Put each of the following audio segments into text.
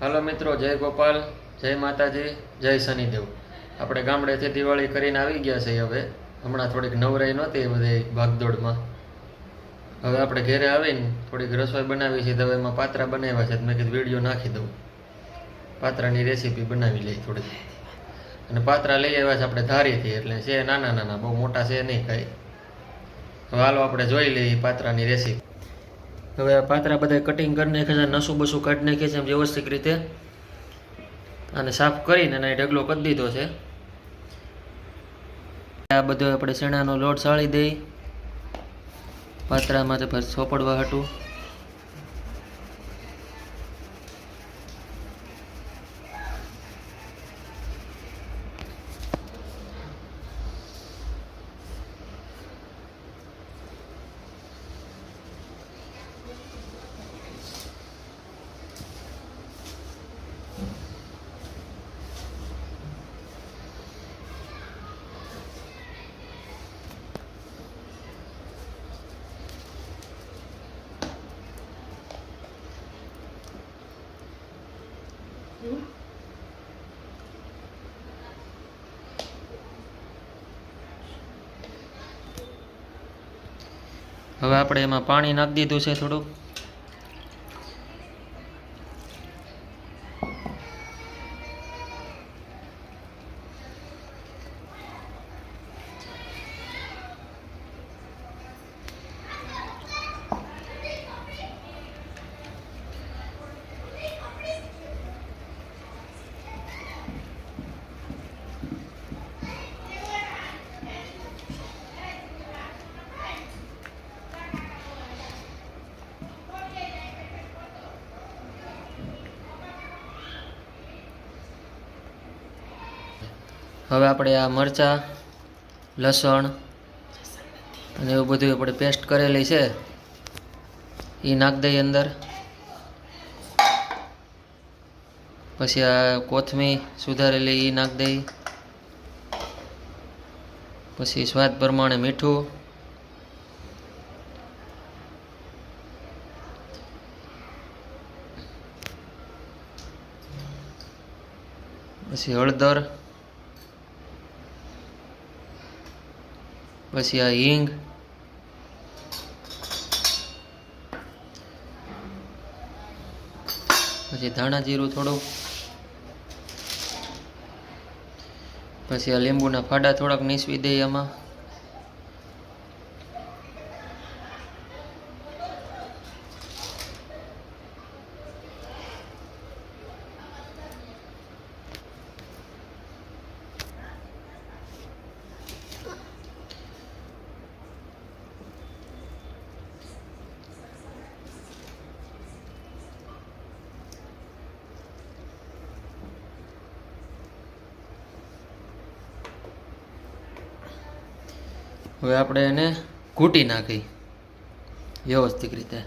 હાલો મિત્રો, જય ગોપાલ, જય માતાજી, જય શનિદેવ. આપણે ગામડેથી દિવાળી કરીને આવી ગયા છે હવે. હમણાં થોડીક નવરાઈ નહોતી એ બધી ભાગદોડમાં. હવે આપણે ઘેરે આવીને થોડીક રસોઈ બનાવી છે તો હવે એમાં પાત્રા બનાવ્યા છે મેં કીધું વીડિયો નાખી દઉં. પાત્રાની રેસીપી બનાવી લઈ થોડીક. અને પાત્રા લઈ આવ્યા છે આપણે ધારીથી, એટલે છે નાના નાના, બહુ મોટા છે નહીં કાંઈ. હવે હાલો આપણે જોઈ લઈએ પાત્રાની રેસીપી. હવે આ પાતરા બધા કટિંગ કરી નાખે છે નસું બસું કાઢી નાખીએ છીએ વ્યવસ્થિત રીતે. અને સાફ કરીને એને ઢગલો કરી દીધો છે. આ બધો આપણે શેણાનો લોટ સાળી દઈ. પાત્રામાં સોપડવા હતું હવે આપણે એમાં પાણી નાખી દીધું છે થોડુંક. હવે આપણે આ મરચાં, લસણ અને એવું બધું આપણે પેસ્ટ કરેલી છે. એ નાખ દઈએ અંદર. પછી આ કોથમીર સુધારેલી એ નાખ દઈ. પછી સ્વાદ પ્રમાણે મીઠું. પછી હળદર. પછી આ હિંગ. પછી ધાણા જીરું થોડું. પછી આ લીંબુના ફાડા થોડાક નીસવી દઈએ એમાં હવે આપણે એને ઘૂંટી નાખી વ્યવસ્થિત રીતે.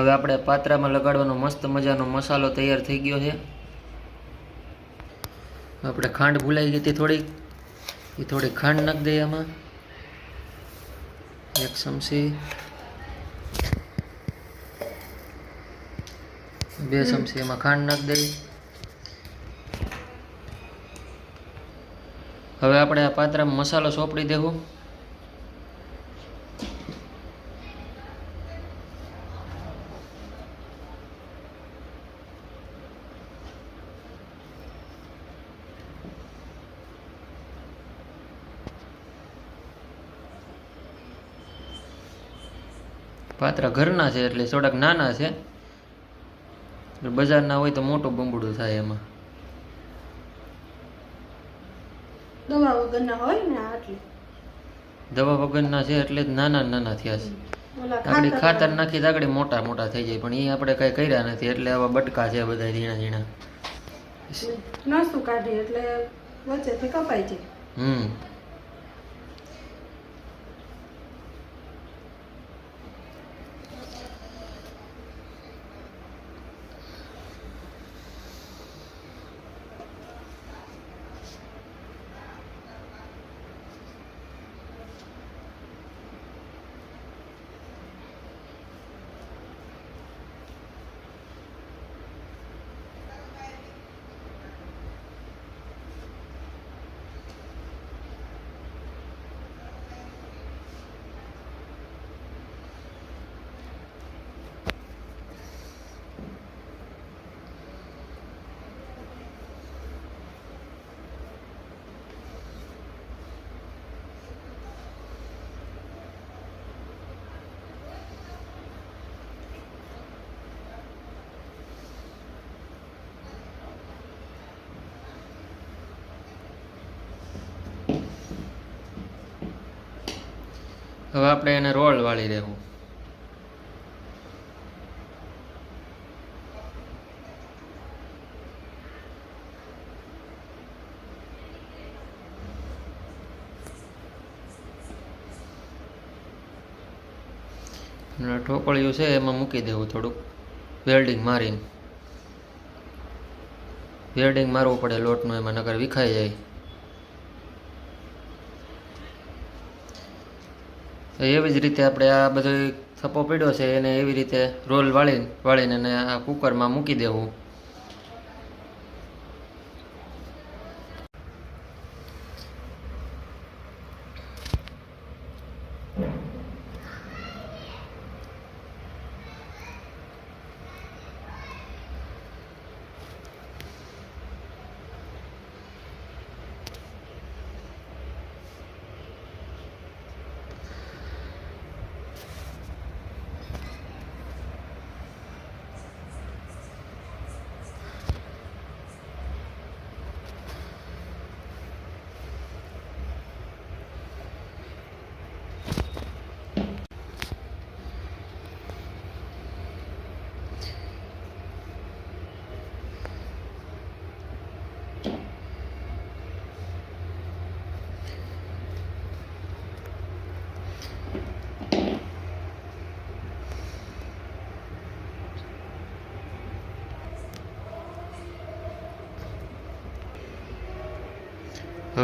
હવે આપણે પાત્રામાં લગાડવાનો મસ્ત મજાનો મસાલો તૈયાર થઈ ગયો છે. આપણે ખાંડ ભૂલાઈ ગઈ હતી થોડીક. એ થોડી ખાંડ નાખી દઈએ એમાં એક ચમચી. બે ચમચી એમાં ખાંડ નાખી દઈ હવે આપણે આ પાત્રામાં મસાલો સોંપડી દેવું. પાત્રા ઘરના છે એટલે થોડાક નાના છે. બજારના હોય તો મોટું બંબડું થાય એમાં. દવા વગરના હોય ને આટલી? દવા વગરના છે એટલે નાના નાના થયા છે. આપણે ખાતર નાખી આગળ મોટા મોટા થઈ જાય પણ એ આપણે કઈ કર્યા નથી એટલે આવા બટકા છે બધા ઝીણા ઝીણા. નાસ્તું કાઢી એટલે વચ્ચેથી કપાઈ જાય. હમ. હવે આપણે એને રોલ વાળી દેવું અને ઠોકળિયું છે, એમાં મૂકી દેવું થોડુંક. વેલ્ડિંગ મારીને. વેલ્ડિંગ મારવું પડે લોટનું એમાં નગર વિખાઈ જાય. તો એવી જ રીતે આપણે આ બધો થપ્પો પડ્યો છે એને એવી રીતે રોલ વાળી વાળીને અને આ કુકરમાં મૂકી દેવું.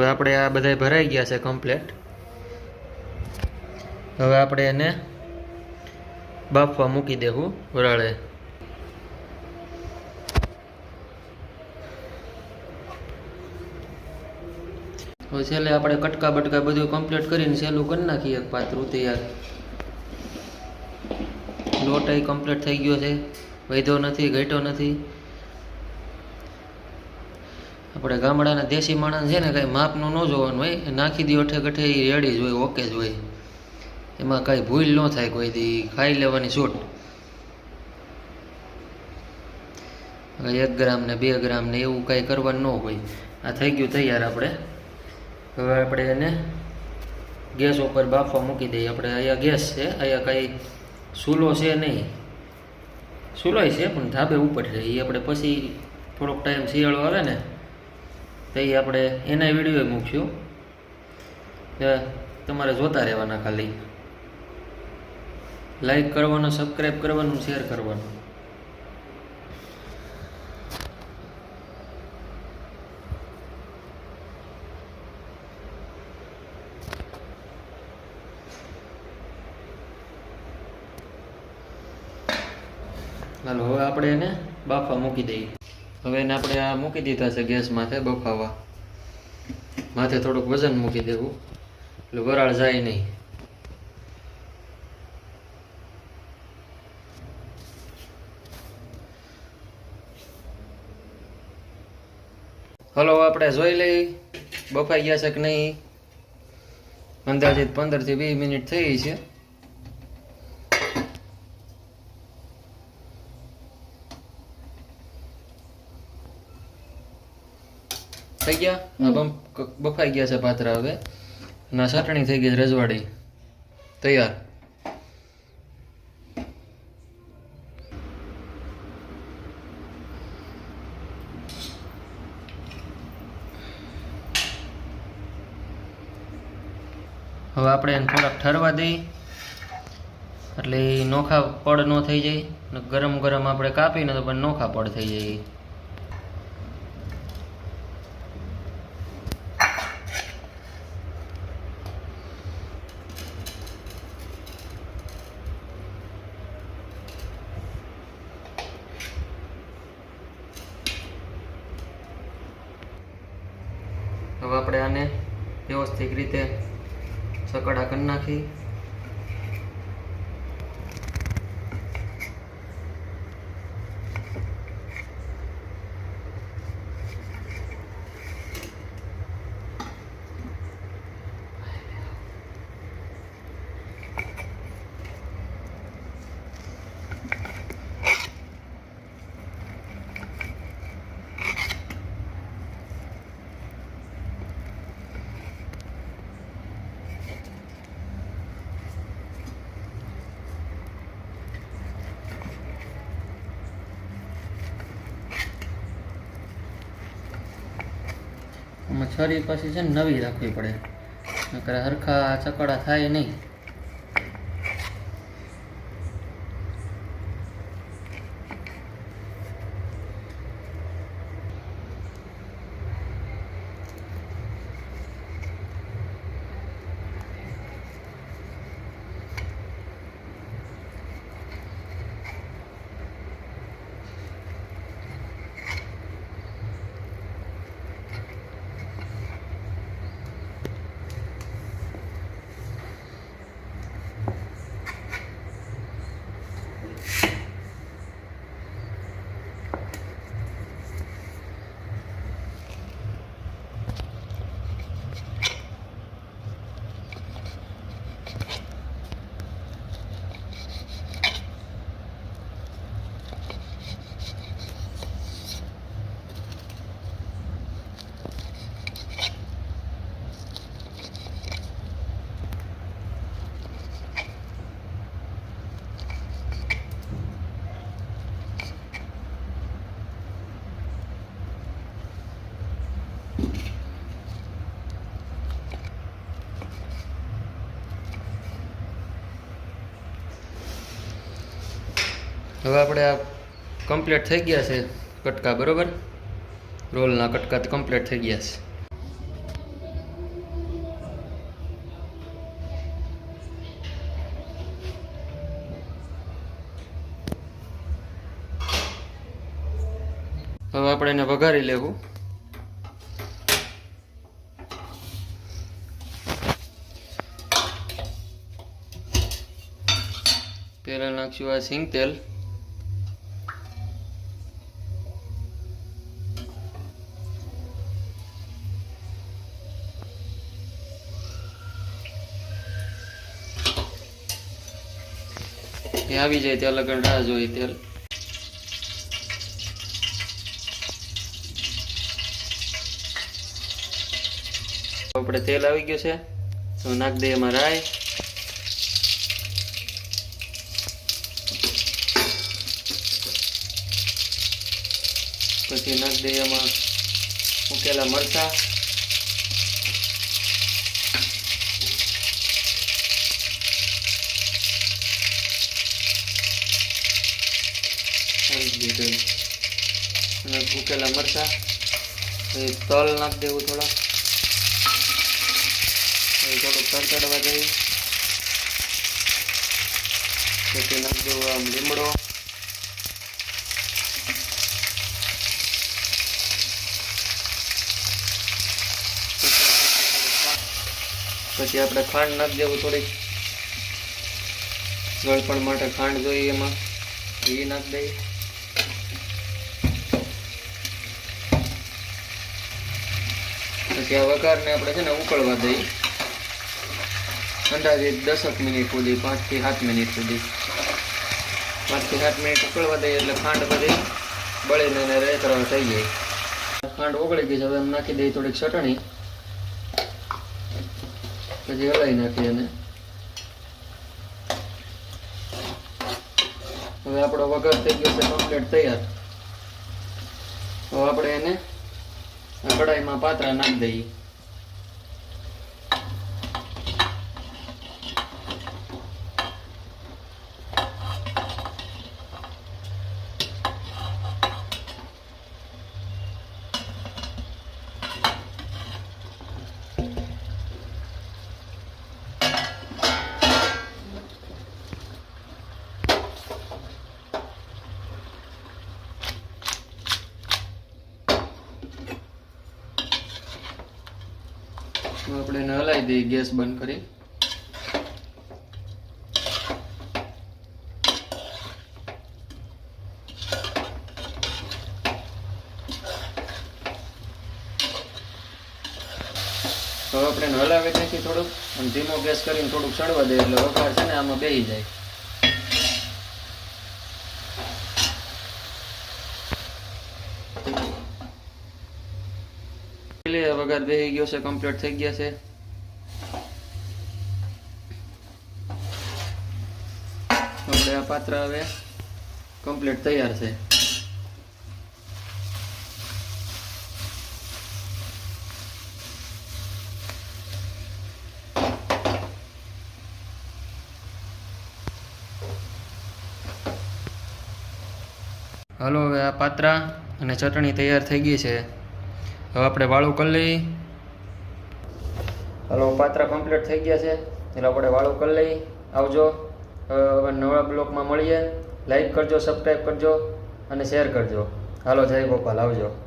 આપણે આ બધા ભરાઈ ગયા છે કમ્પ્લેટ હવે આપણે એને બાફવા મૂકી દેવું વરાળે. છેલ્લે આપણે કટકા બટકા બધું કમ્પ્લીટ કરીને સહેલું કરી નાખીએ પાત્રું તૈયાર. લોટ કમ્પ્લીટ થઈ ગયો છે. વધ્યો નથી, ઘટ્યો નથી. આપણે ગામડાના દેશી માણસ છે ને કાંઈ માપનું ન જોવાનું હોય નાખી દીધો અઠે કઠે એ રેડી જ હોય, ઓકે જ હોય. એમાં કાંઈ ભૂલ ન થાય કોઈ દી, ખાઈ લેવાની છૂટ. એક ગ્રામ ને બે ગ્રામ ને એવું કાંઈ કરવાનું ન હોય. આ થઈ ગયું તૈયાર આપણે. હવે આપણે એને ગેસ ઉપર બાફવા મૂકી દઈએ. આપણે અહીંયા ગેસ છે, અહીંયા કાંઈ સૂલો છે નહીં. સૂલોય છે, પણ ધાબે ઉપર છે. એ આપણે પછી થોડોક ટાઈમ શિયાળો આવે ને તો એ આપણે એના વીડિયો મૂકશું. તમારે જોતા રહેવાના ખાલી. લાઈક કરવાનું સબસ્ક્રાઈબ કરવાનું શેર કરવાનું. હાલો, હવે આપણે એને બાફા મૂકી દઈએ. હવે એને આપણે આ મૂકી દીધા છે ગેસ માથે બફાવા. માથે થોડુંક વજન મૂકી દેવું. એટલે વરાળ જાય નહીં. હલો, આપણે જોઈ લઈ. બફાઈ ગયા છે કે નહીં? અંદાજિત પંદરથી વીસ મિનિટ થઈ છે. થઈ ગયા? બમ બફાઈ ગયા છે પાત્રા હવે. ના સાટણી થઈ ગઈ છે રજવાડી. તૈયાર. હવે આપણે એને થોડાક ઠરવા દઈએ એટલે નોખા પડ ન થઈ જાય. ગરમ ગરમ આપણે કાપીને તો પણ નોખા પડ થઈ જાય હવે આપણે આને વ્યવસ્થિત રીતે સકડા કરી નાખી આમાં છરી પછી છે ને નવી રાખવી પડે. નકર હરખા ચકડા થાય નહીં. હવે આપણે આ કમ્પ્લીટ થઈ ગયા છે કટકા, બરોબર? રોલના કટકા તો કમ્પ્લીટ થઈ ગયા છે. હવે આપણે એને વઘારી લેવું. પહેલાં નાખશું આ સિંગ તેલ. એ આવી જાય ત્યાં લગન રાહ જોઈ તેલ. આપણે તેલ આવી ગયું છે. તો નાખ દઈએ એમાં રાઈ પછી નાખ દઈએ એમાં મૂકેલા મરચા આવી ગયું તેલ મૂકેલા મરચા. પછી તલ નાખ દેવું થોડા. પછી થોડુંક તડતડવા દઈએ પછી નાખ દેવું આમ લીમડો. પછી આપણે ખાંડ નાખી દેવું થોડીક. ગળપણ માટે ખાંડ જોઈએ એમાં. એ નાખી દઈએ. પછી આ આપણે છે ને ઉકળવા દઈએ. અંદાજે દસક મિનિટ સુધી, પાંચથી સાત મિનિટ સુધી. પાંચથી સાત મિનિટ ઉકળવા દઈએ એટલે ખાંડ બધી બળીને એને રેતરા થઈ જાય. ખાંડ ઓગળી ગઈ છે, હવે એમ નાખી દઈએ થોડીક ચટણી. પછી હલાવી નાખીએ એને. હવે આપણો વઘાર થઈ ગયો છે કમ્પ્લીટ તૈયાર. હવે આપણે એને કડાઈમાં પાત્રા નાખી દઈએ તો એને દઈએ ગેસ બંધ કરી. આપણે હલાવી નાખી થોડુંક, અને ધીમો ગેસ કરીને થોડુંક ચડવા દે એટલે વઘાર છે ને આમાં બેસી જાય. વઘાર બેસી ગયો છે કમ્પ્લીટ થઈ ગયા છે આપણે આ પાત્ર હવે કમ્પ્લીટ તૈયાર છે. હાલો હવે આ પાત્રા અને ચટણી તૈયાર થઈ ગઈ છે. હવે આપણે વાળું કરી લઈ હાલો પાત્રા કમ્પ્લીટ થઈ ગયા છે. એટલે આપણે વાળું કરી લઈ આવજો. નવા બ્લોકમાં મળીએ. લાઈક કરજો સબસ્ક્રાઈબ કરજો અને શેર કરજો. હાલો જય ગોપાલ. આવજો.